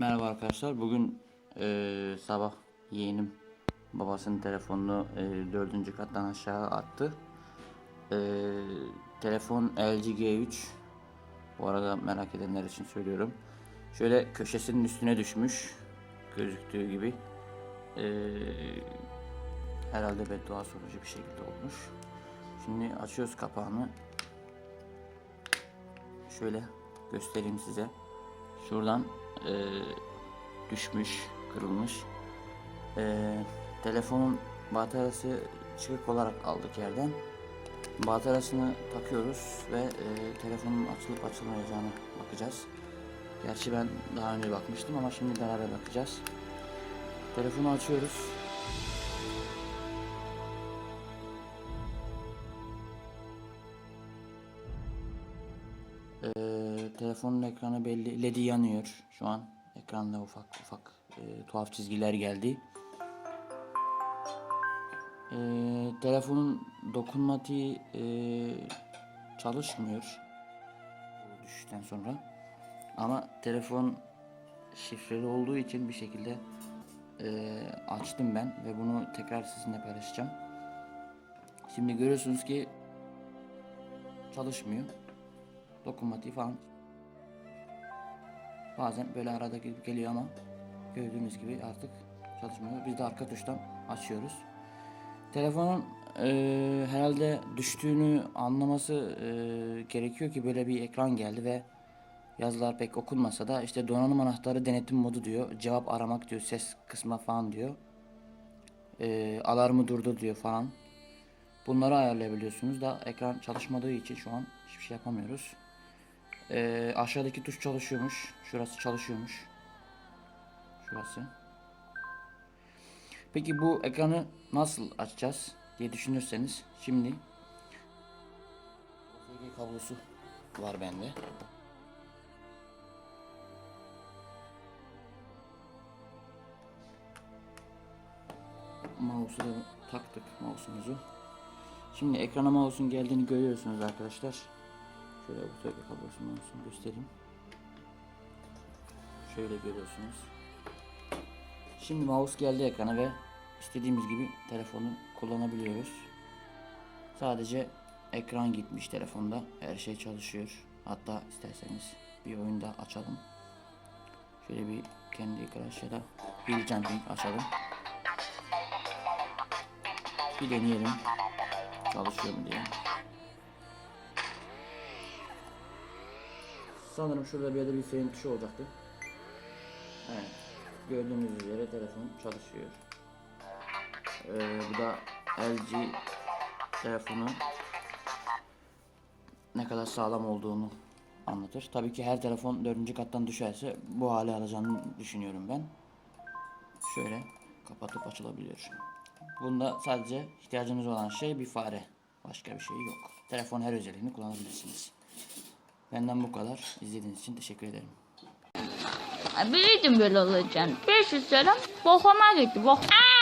Merhaba arkadaşlar. Bugün eee, sabah yeğenim babasının telefonunu eee, dördüncü kattan aşağı attı. Eee, telefon LG G3. Bu arada merak edenler için söylüyorum. Şöyle köşesinin üstüne düşmüş. Gözüktüğü gibi. Eee, herhalde beddua sonucu bir şekilde olmuş. Şimdi açıyoruz kapağını. Şöyle göstereyim size. Şuradan e, düşmüş, kırılmış. E, telefonun bataryası çıkık olarak aldık yerden. Bataryasını takıyoruz ve e, telefonun açılıp açılmayacağını bakacağız. Gerçi ben daha önce bakmıştım ama şimdi beraber bakacağız. Telefonu açıyoruz. Ee, telefonun ekranı belli. LED'i yanıyor şu an. Ekranda ufak ufak e, tuhaf çizgiler geldi. Ee, telefonun dokunmatiği e, çalışmıyor. Düşüşten sonra. Ama telefon şifreli olduğu için bir şekilde e, açtım ben ve bunu tekrar sizinle paylaşacağım. Şimdi görüyorsunuz ki çalışmıyor dokunmatiği falan. Bazen böyle arada geliyor ama gördüğünüz gibi artık çalışmıyor. Biz de arka tuştan açıyoruz. Telefonun eee, herhalde düştüğünü anlaması eee, gerekiyor ki böyle bir ekran geldi ve yazılar pek okunmasa da işte donanım anahtarı denetim modu diyor. Cevap aramak diyor. Ses kısma falan diyor. Eee, alarmı durdur diyor falan. Bunları ayarlayabiliyorsunuz da ekran çalışmadığı için şu an hiçbir şey yapamıyoruz. Ee, aşağıdaki tuş çalışıyormuş. Şurası çalışıyormuş. Şurası. Peki bu ekranı nasıl açacağız diye düşünürseniz şimdi USB kablosu var bende. Mouse'u taktık mouse'umuzu. Şimdi ekrana mouse'un geldiğini görüyorsunuz arkadaşlar. Şöyle bu tövbe kablosu mouse'unu göstereyim. Şöyle görüyorsunuz. Şimdi mouse geldi ekrana ve istediğimiz gibi telefonu kullanabiliyoruz. Sadece ekran gitmiş telefonda. Her şey çalışıyor. Hatta isterseniz bir oyunda açalım. Şöyle bir kendi Crush ya da Hill Jumping açalım. Bir deneyelim. Çalışıyor mu diye. Sanırım şurada bir yerde bir frame tuşu olacaktı. Evet. Gördüğünüz üzere telefon çalışıyor. Ee, bu da LG telefonu ne kadar sağlam olduğunu anlatır. Tabii ki her telefon dördüncü kattan düşerse bu hale alacağını düşünüyorum ben. Şöyle kapatıp açılabiliyor. Bunda sadece ihtiyacınız olan şey bir fare. Başka bir şey yok. Telefon her özelliğini kullanabilirsiniz. Benden bu kadar. İzlediğiniz için teşekkür ederim. Bilirdim böyle olacağını. 500 lira bokuma gitti. Bok. Aa!